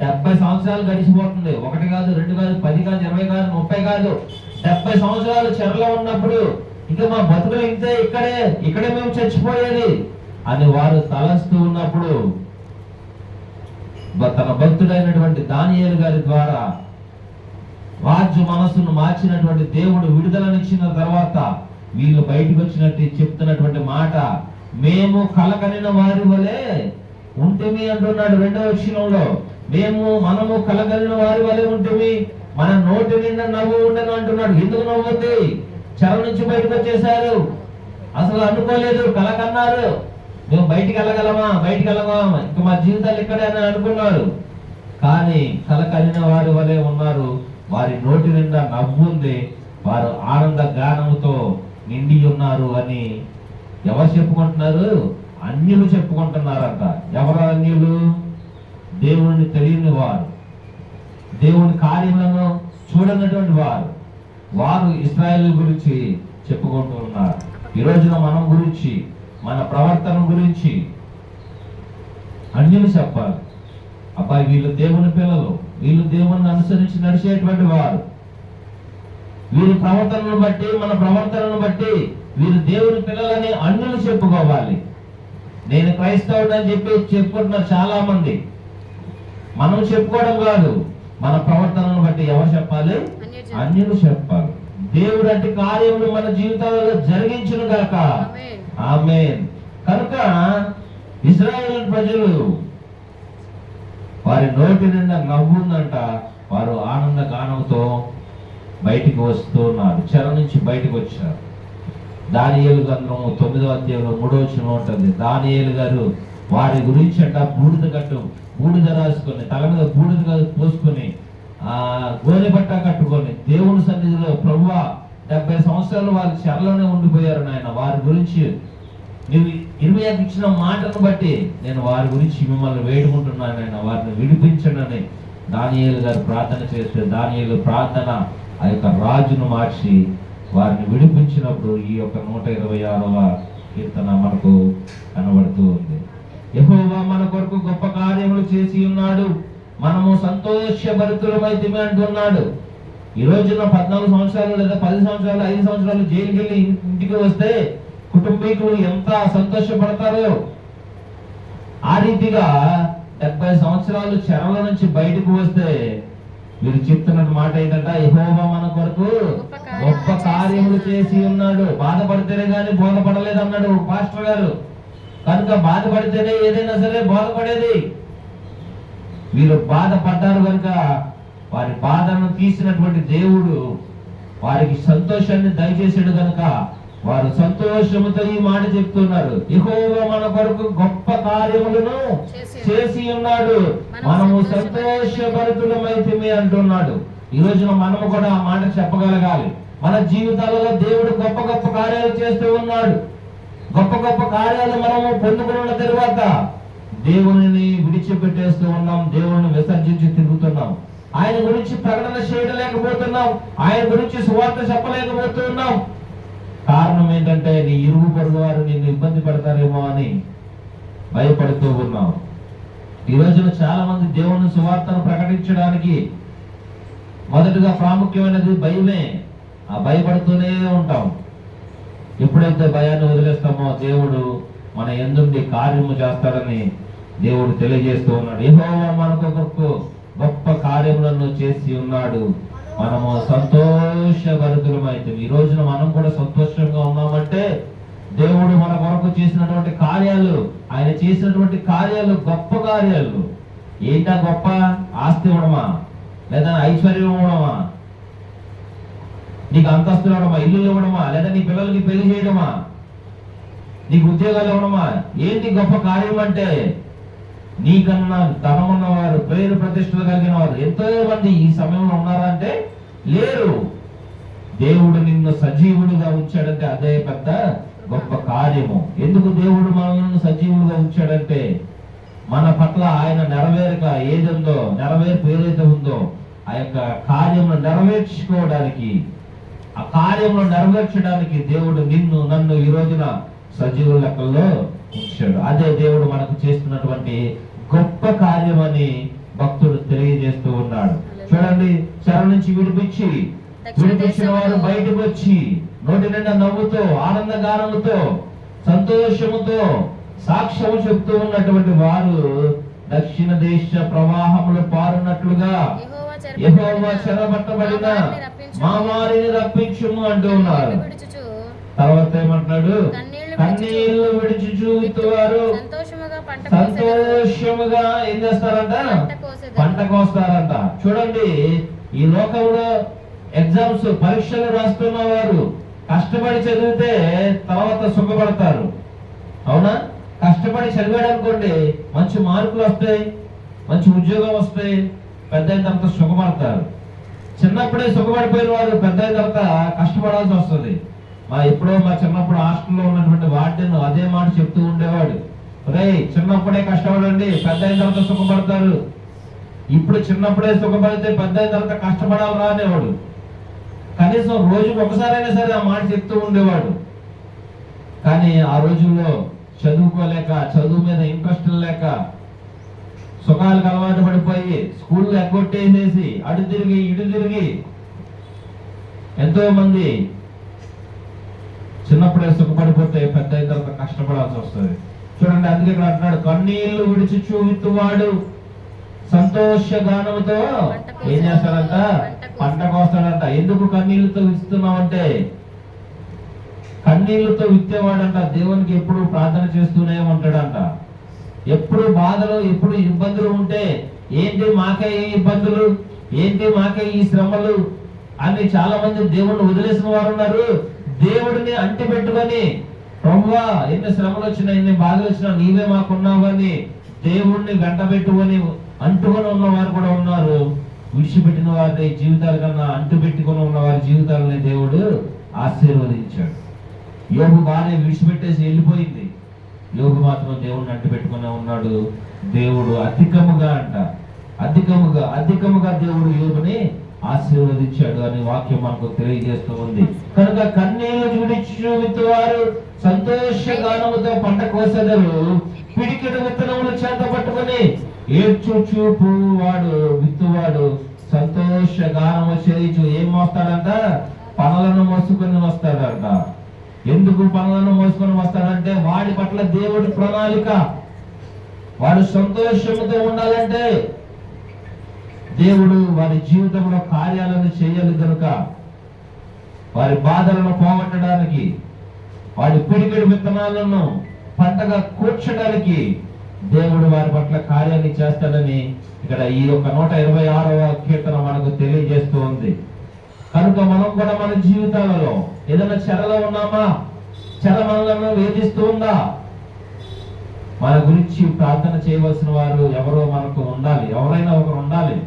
డెబ్బై సంవత్సరాలు గడిచిపోతుంది. ఒకటి కాదు రెండు కాదు పది కాదు ఇరవై కాదు ముప్పై కాదు. డెబ్బై సంవత్సరాలు చెరలో ఉన్నప్పుడు ఇంకా మా బతుకులు ఇంతే ఇక్కడే ఇక్కడే మేము చచ్చిపోయేది. అని వారు తలస్తూ ఉన్నప్పుడు తన భక్తుడైనటువంటి దానియేలు గారి ద్వారా రాజు మనస్సును మార్చినటువంటి దేవుడు విడుదలనిచ్చిన తర్వాత వీళ్ళు బయటకు వచ్చినట్టు చెప్తున్నటువంటి మాట మేము కలకనిన వారి వలె మీ అంటున్నాడు రెండవ విషయంలో మేము మనము కలగలిన వారి వలె ఉంటుంది మన నోటి నిండా నవ్వు ఉండను అంటున్నాడు. ఎందుకు నవ్వుద్ది చెర నుంచి బయటకు వచ్చేసారు అసలు అనుకోలేదు. కలకన్నారు మేము బయటికి వెళ్ళగలమా? బయటికి వెళ్ళగలమా ఇంకా మా జీవితాలు ఇక్కడే అని అనుకున్నారు కానీ కలకలిన కలిగిన వారి వలె ఉన్నారు. వారి నోటి నిండా నవ్వుంది వారు ఆనంద గానముతో నిండి ఉన్నారు అని ఎవరు చెప్పుకుంటున్నారు? అన్యులు చెప్పుకుంటున్నారంట. ఎవరు అన్యులు? దేవుడిని తెలియని వారు. దేవుని కార్యములను చూడనటువంటి వారు. వారు ఇస్రాయల్ గురించి చెప్పుకుంటూ ఉన్నారు. ఈ రోజున మనం గురించి మన ప్రవర్తన గురించి అన్యులు చెప్పాలి. అబ్బాయి వీళ్ళు దేవుని పిల్లలు. వీళ్ళు దేవుని అనుసరించి నడిచేటువంటి వారు. వీరి ప్రవర్తనను బట్టి మన ప్రవర్తనను బట్టి వీరు దేవుని పిల్లలని అన్యులు చెప్పుకోవాలి. నేను క్రైస్తవుడు అని చెప్పి చెప్పుకుంటున్నారు చాలా మంది మనం చెప్పుకోవడం కాదు. మన ప్రవర్తనను బట్టి ఎవరు చెప్పాలి. అన్యులు చెప్పాలి. దేవుడు అంటే కార్యములు మన జీవితాలలో జరిగించును గాక. ఆమేన్. కనుక ఇజ్రాయేల్ ప్రజలు వారి నోటి నిండా నవ్వుందంట. వారు ఆనంద గానంతో బయటికి వస్తూ ఉన్నారు. చెర నుంచి బయటికి వచ్చారు. దానియేలు గ్రంథము తొమ్మిదో అధ్యాయంలో మూడో వచ్చిన ఉంటుంది. దానియేలు గారు వారి గురించి అంట బూడిద కట్టు బూడిద రాసుకొని తల మీద బూడిద పోసుకొని ఆ గోనె బట్ట కట్టుకొని దేవుని సన్నిధిలో ప్రభువా డెబ్బై సంవత్సరాలు వారి చెరలోనే ఉండిపోయారు నాయన. వారి గురించి నువ్వు ఇరవై ఇచ్చిన మాటను బట్టి నేను వారి గురించి మిమ్మల్ని వేడుకుంటున్నాను ఆయన వారిని విడిపించండి. దానియాలు గారు ప్రార్థన చేస్తే దానియేలు ప్రార్థన ఆ యొక్క రాజును మార్చి వారిని విడిపించినప్పుడు ఈ యొక్క నూట ఇరవై ఆరవ కీర్తన మనకు కనబడుతూ ఉంది. యహోవా మన కొరకు గొప్ప కార్యములు చేసి ఉన్నాడు. మనము సంతోషభరితులమైతే అంటున్నాడు ఈ రోజున పద్నాలుగు సంవత్సరాలు లేదా పది సంవత్సరాలు ఐదు సంవత్సరాలు జైలుకి వెళ్ళి ఇంటికి వస్తే కుటుంబీకులు ఎంత సంతోషపడతారో. ఆ రీతిగా డెబ్బై సంవత్సరాలు చెరల నుంచి బయటకు వస్తే వీరు చెప్తున్న మాట ఏంటంటే? యహోవా మన కొరకు గొప్ప కార్యములు చేసి ఉన్నాడు. బాధపడితేనే కానీ బోధపడలేదు అన్నాడు పాస్టర్ గారు. కనుక బాధపడితేనే ఏదైనా సరే బోధపడేది. వీరు బాధపడ్డారు కనుక వారి బాధను తీసినటువంటి దేవుడు వారికి సంతోషాన్ని దయచేసాడు కనుక వారు సంతోషముతో ఈ మాట చెప్తున్నారు. యెహోవా మన కొరకు గొప్ప కార్యములను చేసి ఉన్నాడు. మనము సంతోషభరితులమైతే అంటున్నాడు. ఈ రోజున మనము కూడా ఆ మాట చెప్పగలగాలి. మన జీవితాలలో దేవుడు గొప్ప గొప్ప కార్యాలు చేస్తూ ఉన్నాడు. గొప్ప గొప్ప కార్యాలు మనము పొందుకున్న తర్వాత దేవుని విడిచిపెట్టేస్తూ ఉన్నాం దేవుని విసర్జించి తిరుగుతున్నాం. ఆయన గురించి ప్రకటన చేయలేకపోతున్నాం ఆయన గురించి సువార్త చెప్పలేకపోతున్నాం. కారణం ఏంటంటే నీ ఇరుగు పొరుగు వారు నిన్ను ఇబ్బంది పెడతారేమో అని భయపడుతూ ఉన్నాం. ఈ రోజున చాలా మంది దేవుని సువార్తను ప్రకటించడానికి మొదటగా ప్రాముఖ్యమైనది భయమే. ఆ భయపడుతూనే ఉంటాం. ఎప్పుడైతే భయాన్ని వదిలేస్తామో దేవుడు మన ఎందుండి కార్యము చేస్తాడని దేవుడు తెలియజేస్తూ ఉన్నాడు. యెహోవా మనకు ఒక గొప్ప కార్యములను చేసి ఉన్నాడు. మనము సంతోషభరితులమైతే ఈ రోజున మనం కూడా సంతోషంగా ఉన్నామంటే దేవుడు మన కొరకు చేసినటువంటి కార్యాలు ఆయన చేసినటువంటి కార్యాలు గొప్ప కార్యాలు. ఏంటా గొప్ప? ఆస్తి ఇవ్వడమా లేదా ఐశ్వర్యం ఇవ్వడమా నీకు అంతస్తులు ఇవ్వడమా ఇల్లు ఇవ్వడమా? లేదా నీ పిల్లలకి పెళ్ళి చేయడమా? నీకు ఉద్యోగాలు ఇవ్వడమా? ఏంటి గొప్ప కార్యం అంటే? నీకన్నా ధనం ఉన్నవారు పేరు ప్రతిష్టలు కలిగిన వారు ఎంతో మంది ఈ సమయంలో ఉన్నారా అంటే లేరు. దేవుడు నిన్ను సజీవుడిగా ఉంచాడంటే అదే పెద్ద గొప్ప కార్యము. ఎందుకు దేవుడు మనల్ని సజీవుడిగా ఉంచాడంటే మన పట్ల ఆయన నెరవేరక ఏదుందో నెరవేర్పు ఏదైతే ఉందో ఆ యొక్క కార్యమును నెరవేర్చుకోవడానికి ఆ కార్యమును నెరవేర్చడానికి దేవుడు నిన్ను నన్ను ఈ రోజున సజీవుల లెక్కల్లో ఉంచాడు. అదే దేవుడు మనకు చేస్తున్నటువంటి గొప్ప కార్యమని భక్తుడు తెలియజేస్తూ ఉన్నాడు. చూడండి చెర నుంచి విడిపించి విడిపించిన వారు బయటకు వచ్చి నోటి నిండా నవ్వుతో ఆనందగానముతో సంతోషముతో సాక్ష్యము చెప్తూ ఉన్నటువంటి వారు దక్షిణ దేశ ప్రవాహములు పారున్నట్లుగా యెహోవా చెరబట్టబడిన మా వారిని రప్పించుము అంటూ ఉన్నారు. తర్వాత ఏమంటున్నాడు? కన్నీళ్ళు విడిచి వారు. సంతోషముగా ఏం చేస్తారంట? పంట కోస్తారంట. చూడండి ఈ లోకంలో ఎగ్జామ్స్ పరీక్షలు రాస్తున్న వారు కష్టపడి చదివితే తర్వాత సుఖపడతారు. అవునా? కష్టపడి చదివాడు అనుకోండి మంచి మార్కులు వస్తాయి మంచి ఉద్యోగం వస్తాయి పెద్ద తర్వాత సుఖపడతారు. చిన్నప్పుడే సుఖపడిపోయిన వారు పెద్ద తప్ప తర్వాత కష్టపడాల్సి వస్తుంది. మా ఎప్పుడో మా చిన్నప్పుడు హాస్టల్లో ఉన్నటువంటి వార్డెన్ అదే మాట చెప్తూ ఉండేవాడు. రే చిన్నప్పుడే కష్టపడండి పెద్ద అయిన తర్వాత సుఖపడతారు. ఇప్పుడు చిన్నప్పుడే సుఖపడితే పెద్ద అయిన తర్వాత కష్టపడాలి రానేవాడు కనీసం రోజుకు ఒకసారైనా సరే ఆ మాట చెప్తూ ఉండేవాడు. కానీ ఆ రోజుల్లో చదువుకోలేక చదువు మీద ఇంట్రెస్ట్ లేక సుఖాలకు అలవాటు పడిపోయి స్కూల్లో ఎగ్గొట్టేసేసి అటు తిరిగి ఇటు తిరిగి ఎంతో మంది చిన్నప్పుడే సుఖపడిపోతే పెద్ద అయిన తర్వాత కష్టపడాల్సి వస్తుంది. చూడండి అందుకే ఇక్కడ అంటున్నాడు కన్నీళ్ళు విడిచి చూవిత్తువాడు సంతోష గానముతో ఏం చేస్తాడంట? పంట కోస్తాడంట ఎందుకు కన్నీళ్ళతో విస్తున్నావంటే? కన్నీళ్ళతో విత్తేవాడంట. దేవునికి ఎప్పుడు ప్రార్థన చేస్తూనే ఉంటాడంట. ఎప్పుడు బాధలు ఎప్పుడు ఇబ్బందులు ఉంటే ఏంటి మాకే ఈ ఇబ్బందులు? ఏంటి మాకే ఈ శ్రమలు? అని చాలా మంది దేవుణ్ణి వదిలేసిన వారు ఉన్నారు. దేవుడిని అంటి పెట్టుకొని ప్రభువా ఎన్ని శ్రమలు వచ్చినా ఎన్ని బాధలు వచ్చినా నీవే మాకున్నావు అని దేవుణ్ణి గంట పెట్టుకొని అంటుకొని ఉన్నవారు కూడా ఉన్నారు. విడిచిపెట్టిన వారి జీవితాల కన్నా అంటు పెట్టుకొని ఉన్న వారి జీవితాలని దేవుడు ఆశీర్వదించాడు. యోగు బాగానే విడిచిపెట్టేసి వెళ్ళిపోయింది. యోగు మాత్రం దేవుడిని అంటు పెట్టుకునే ఉన్నాడు దేవుడు అధికముగా అంట. అధికముగా అధికముగా దేవుడు యోగుని ఆశీర్వదించాడు అనే వాక్యం మనకు తెలియజేస్తూ ఉంది. కనుక కన్నీళ్ళు విడిచి వారు సంతోష గానముతో పంట కోసెదరు. పిడికిడు విత్తనములు చేత పట్టుకొని ఏడ్చు చూపు వాడు విత్తువాడు సంతోష గానము చేయించు ఏం మోస్తాడంట? పనులను మోసుకొని వస్తాడంట. ఎందుకు పనులను మోసుకొని వస్తాడంటే వాడి పట్ల దేవుడి ప్రణాళిక. వాడు సంతోషంతో ఉండాలంటే దేవుడు వారి జీవితంలో కార్యాలను చేయాలి కనుక వారి బాధలను పోగొట్టడానికి వారి పిడికిడి విత్తనాలను పంటగా కూర్చడానికి దేవుడు వారి పట్ల కార్యాన్ని చేస్తాడని ఇక్కడ ఈ యొక్క నూట ఇరవై ఆరవ కీర్తన మనకు తెలియజేస్తూ ఉంది. కనుక మనం కూడా మన జీవితాలలో ఏదైనా చెరలో ఉన్నామా? చెర మనలను వేధిస్తూ ఉందా? మన గురించి ప్రార్థన చేయవలసిన వారు ఎవరో మనకు ఉండాలి. ఎవరైనా ఒకరు ఉండాలి.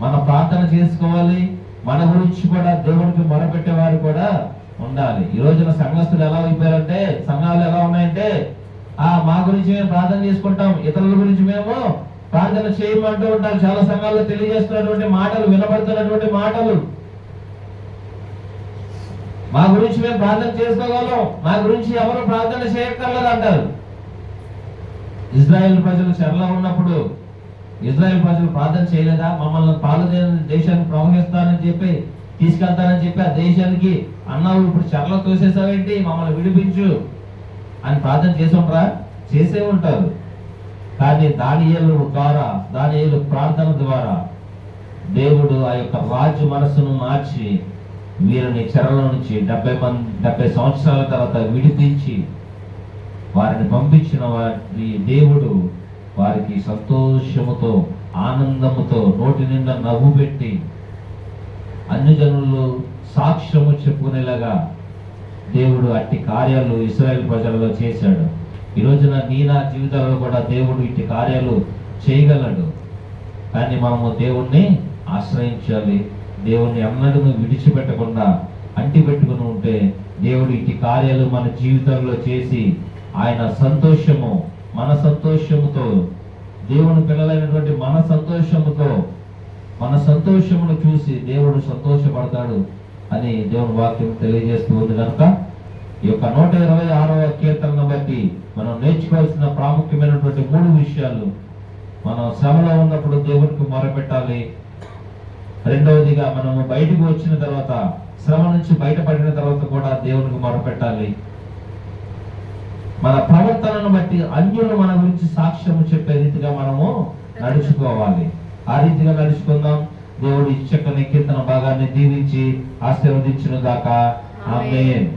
మన ప్రార్థన చేసుకోవాలి. మన గురించి కూడా దేవుడికి మొరపెట్టే వారు కూడా ఉండాలి. ఈ రోజున సంఘస్థులు ఎలా అయిపోయారంటే సంఘాలు ఎలా ఉన్నాయంటే ఆ మా గురించి మేము ప్రార్థన చేసుకుంటాం. ఇతరుల గురించి మేము ప్రార్థన చేయమంటూ ఉంటారు చాలా సంఘాల్లో తెలియజేస్తున్నటువంటి మాటలు వినబడుతున్నటువంటి మాటలు. మా గురించి మేము ప్రార్థన చేసుకోగలం మా గురించి ఎవరు ప్రార్థన చేయక్కర్లేదు అంటారు. ఇజ్రాయెల్ ప్రజలు చెరలో ఉన్నప్పుడు ఇజ్రాయెల్ ప్రజలు ప్రార్థన చేయలేదా? మమ్మల్ని పాలు దేశానికి ప్రవహిస్తానని చెప్పి తీసుకెళ్తానని చెప్పి ఆ దేశానికి అన్నావు ఇప్పుడు చెరలో తోసేసావేంటి? మమ్మల్ని విడిపించు అని ప్రార్థన చేసి చేసే ఉంటారు. కానీ దానియలు ద్వారా దానియలు ప్రార్థన ద్వారా దేవుడు ఆ యొక్క రాజు మనసును మార్చి వీరిని చెరలో నుంచి డెబ్బై మంది డెబ్బై సంవత్సరాల తర్వాత విడిపించి వారిని పంపించిన వారి దేవుడు వారికి సంతోషముతో ఆనందముతో నోటి నిండా నవ్వు పెట్టి అన్ని జనులు సాక్ష్యము చెప్పుకునేలాగా దేవుడు అట్టి కార్యాలు ఇస్రాయేల్ ప్రజలలో చేశాడు. ఈ రోజున నీ నా జీవితాలలో కూడా దేవుడు ఇట్టి కార్యాలు చేయగలడు. కానీ మనము దేవుణ్ణి ఆశ్రయించాలి. దేవుణ్ణి ఎన్నడూ విడిచిపెట్టకుండా అంటి పెట్టుకుని ఉంటే దేవుడు ఇటు కార్యాలు మన జీవితంలో చేసి ఆయన సంతోషము మన సంతోషముతో దేవుని పిల్లలైనటువంటి మన సంతోషముతో మన సంతోషమును చూసి దేవుడు సంతోషపడతాడు అని దేవుని వాక్యం తెలియజేస్తూ ఉంది కనుక ఈ యొక్క నూట ఇరవై ఆరవ కీర్తనను బట్టి మనం నేర్చుకోవాల్సిన ప్రాముఖ్యమైనటువంటి మూడు విషయాలు మనం శ్రమలో ఉన్నప్పుడు దేవునికి మొరపెట్టాలి రెండవదిగా మనము బయటకు వచ్చిన తర్వాత శ్రమ నుంచి బయటపడిన తర్వాత కూడా దేవునికి మొరపెట్టాలి మన ప్రవర్తనను బట్టి అన్యులు మన గురించి సాక్ష్యము చెప్పే రీతిగా మనము నడుచుకోవాలి. ఆ రీతిగా నడుచుకుందాం. దేవుడు ఈ చక్కని కీర్తన భాగాన్ని దీవించి ఆశీర్వదించిన దాకా ఆమేన్.